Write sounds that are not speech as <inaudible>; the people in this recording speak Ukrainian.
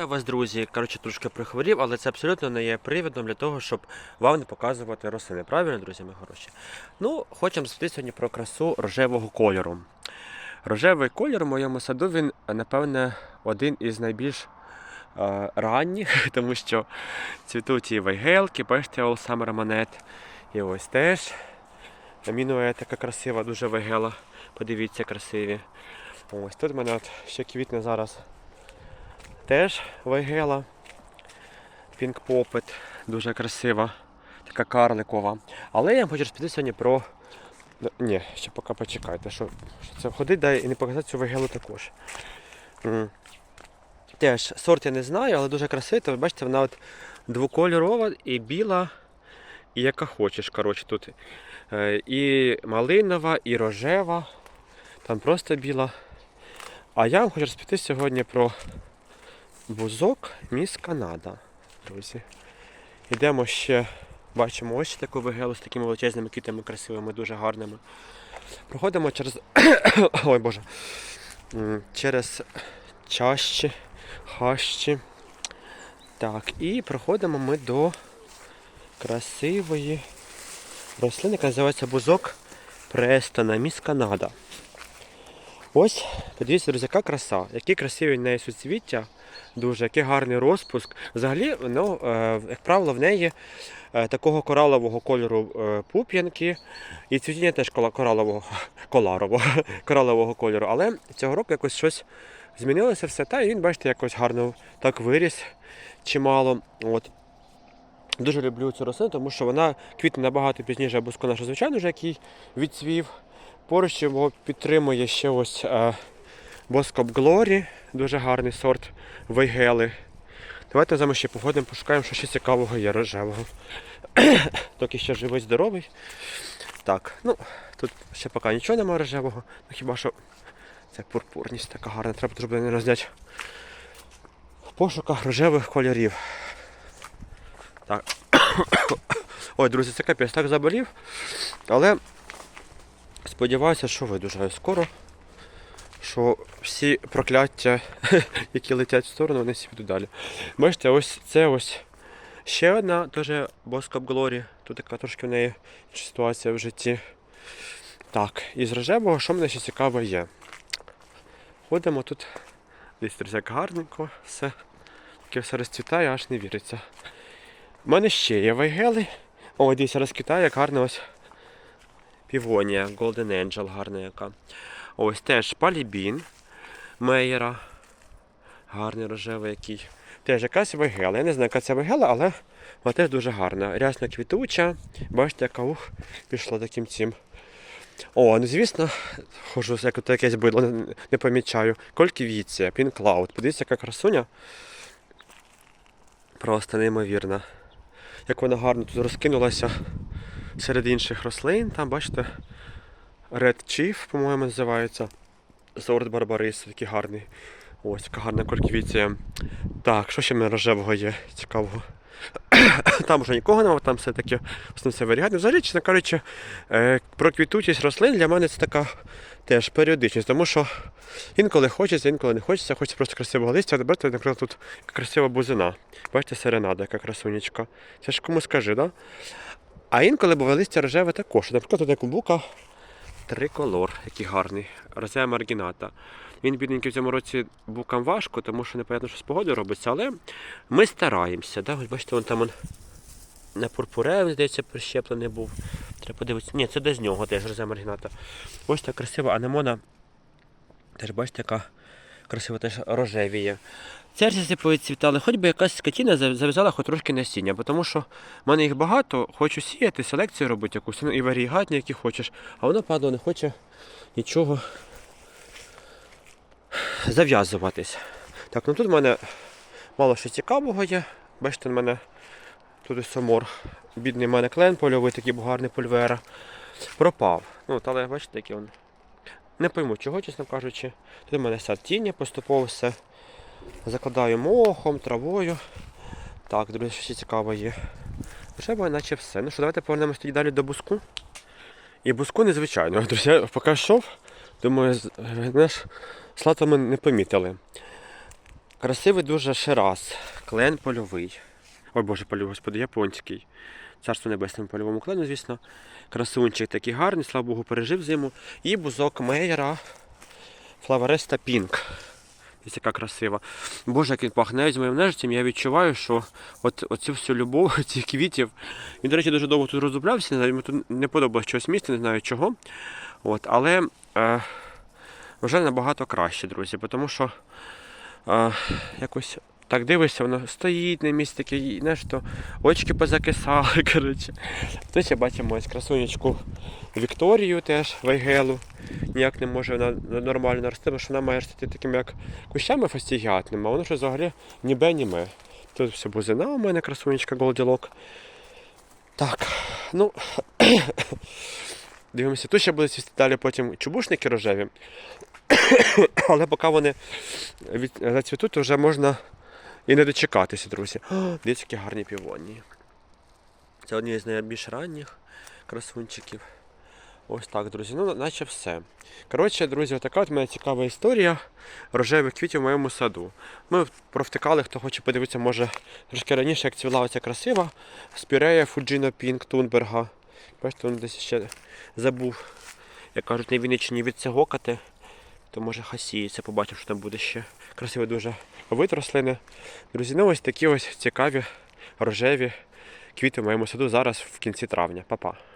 Вітаю вас, друзі. Коротше, трошки прихворів, але це абсолютно не є привідом для того, щоб вам не показувати рослини. Правильно, друзі, ми хороші? Ну, хочемо сказати сьогодні про красу рожевого кольору. Рожевий колір в моєму саду він, напевне, один із найбільш е, ранніх, <laughs> тому що цвітуть і вайгелки, бачите, All Summer. І ось теж. Мінує така красива, дуже вайгела. Подивіться, красиві. Ось тут в мене от ще квітне зараз теж вайгела. Пінк попит, дуже красива, така карликова. Але я вам хочу розповісти сьогодні про. Ну, Ні, ще поки почекайте, що, що це ходить да, і не показати цю вайгелу також. Теж сорт я не знаю, але дуже красива. Ви бачите, вона от двокольорова і біла, і яка хочеш. коротше, тут. Е, І малинова, і рожева. Там просто біла. А я вам хочу розповісти сьогодні про бузок міс Канада, друзі. Йдемо ще, бачимо ось таку вигелу з такими величезними квітами красивими, дуже гарними. Проходимо через. <coughs> Ой Боже. Через чащі, хащі. Так, і проходимо ми до красивої рослини, яка називається бузок Престона, міс Канада. Ось, подивіться, друзі, яка краса, які красиві в неї суцвіття, дуже, який гарний розпуск. Взагалі, ну, е, як правило, в неї е, такого коралового кольору е, пуп'янки, і цвітіння теж коралового, <laughs> коларового, <laughs> коралового кольору. Але цього року якось щось змінилося все, та і він, бачите, якось гарно так виріс чимало. От. Дуже люблю цю рослину, тому що вона квітне набагато пізніше буску нашу звичайно, вже який відцвів. Поруч його підтримує ще ось е, Боскоп Глорі, дуже гарний сорт вейгели. Давайте з вами ще походимо, пошукаємо, що ще цікавого є рожевого. <coughs> Доки ще живий, здоровий. Так, ну, тут ще поки нічого немає рожевого, ну хіба що це пурпурність така гарна, треба буде не розняти. В пошуках рожевих кольорів. Так. <coughs> Ой, друзі, це капець, так заболів. Але Сподіваюся, що видужаю скоро. Що всі прокляття, <laughs> які летять в сторону, вони всі підуть далі. Бачите, ось це ось ще одна теж Боскоп Глорі. Тут така трошки в неї ситуація в житті. Так, із рожевого, що мене ще цікаво є. Ходимо тут. Десь як гарненько, все. Таке все розцвітає, аж не віриться. У мене ще є вайгели. О, дивіться, розквітає, як гарно ось Півонія, Golden Angel, гарна яка. Ось теж палібін Мейера. Гарний рожевий який. Теж якась вегела. Я не знаю, яка це вегела, але вона теж дуже гарна. Рясно квітуча. Бачите, яка ух, пішла таким цим. О, ну звісно, хожу, як ото якесь бидло, не, не помічаю. Кольківіція, Cloud. Подивіться, яка красуня. Просто неймовірна. Як вона гарно тут розкинулася серед інших рослин. Там, бачите, Red Chief, по-моєму, називається. Сорт Барбарис, такий гарний. Ось, така гарна кольквіція. Так, що ще рожевого є цікавого? <coughs> Там вже нікого немає, там все-таки основне все варіанти. Взагалі, чесно кажучи, е, про квітучість рослин для мене це така теж періодичність, тому що інколи хочеться, інколи не хочеться, хочеться просто красивого листя. Бачите, наприклад, тут красива бузина. Бачите, серенада, яка красунечка. Це ж кому скажи, да? А інколи буває листя рожеве також. Наприклад, тут бука триколор, який гарний, розея маргіната. Він, бідненький, в цьому році букам важко, тому що непонятно, що з погодою робиться, але ми стараємося. Да? Ось бачите, вон там он на пурпуреві, здається, прищеплений був. Треба подивитися. Ні, це де з нього теж розея маргіната. Ось така красива анемона. Теж бачите, яка красива теж рожевіє. Церсіси повідцвітали, хоч би якась скотіна зав'язала хоч трошки насіння, бо тому що в мене їх багато, хочу сіяти, селекцію робити якусь, ну і варігатні, які хочеш, а воно падало, не хоче нічого зав'язуватись. Так, ну тут в мене мало що цікавого є. Бачите, в мене тут ось самор. Бідний в мене клен польовий, такий був гарний польвера. Пропав. Ну, але бачите, який він. Не пойму, чого, чесно кажучи. Тут в мене сад тіння поступово все. Закладаю мохом, травою. Так, друзі, ще цікаво є. Вже наче все. Ну що, давайте повернемось тоді далі до буску. І буску незвичайно. <laughs> Друзі, я поки йшов, думаю, з- мене ж слатами не помітили. Красивий дуже шираз, клен польовий. Ой боже, польовий, господи, японський. Царство небесному польовому клену, звісно. Красунчик такий гарний, слава Богу, пережив зиму. І бузок Мейера Флавереста Пінк. Ось яка красива. Боже, як він пахне з моїм нежиттям, я відчуваю, що от, оцю всю любов <laughs> цих квітів. Він, до речі, дуже довго тут роздуплявся, не знаю, йому тут не подобалось чогось місце, не знаю чого. От, але е, вже набагато краще, друзі, тому що е, якось так дивишся, воно стоїть на місці, таке, знаєш, то очки позакисали. <laughs> коротше. Тут ще бачимо ось красунечку Вікторію теж Вайгелу. Ніяк не може вона нормально нарости, бо що вона має рости такими як кущами фастігіатними, а воно ж взагалі ніби німе. Тут все бузина у мене красунечка голділок. Так, ну <coughs> дивимося, тут ще будуть цвісти далі потім чубушники рожеві. <coughs> Але поки вони зацвітуть, то вже можна і не дочекатися, друзі. Дивіться, які гарні півонії. Це одні з найбільш ранніх красунчиків. Ось так, друзі. Ну, наче все. Коротше, друзі, така от мене цікава історія рожевих квітів в моєму саду. Ми провтикали, хто хоче подивитися, може трошки раніше, як цвіла оця красива спірея Фуджіно Пінк Тунберга. Бачите, він десь ще забув, як кажуть, на Вінниччині відцегокати. То може хасіється, побачив, що там буде ще красиві дуже вид рослини. Друзі, ну ось такі ось цікаві рожеві квіти в моєму саду зараз в кінці травня. Па-па.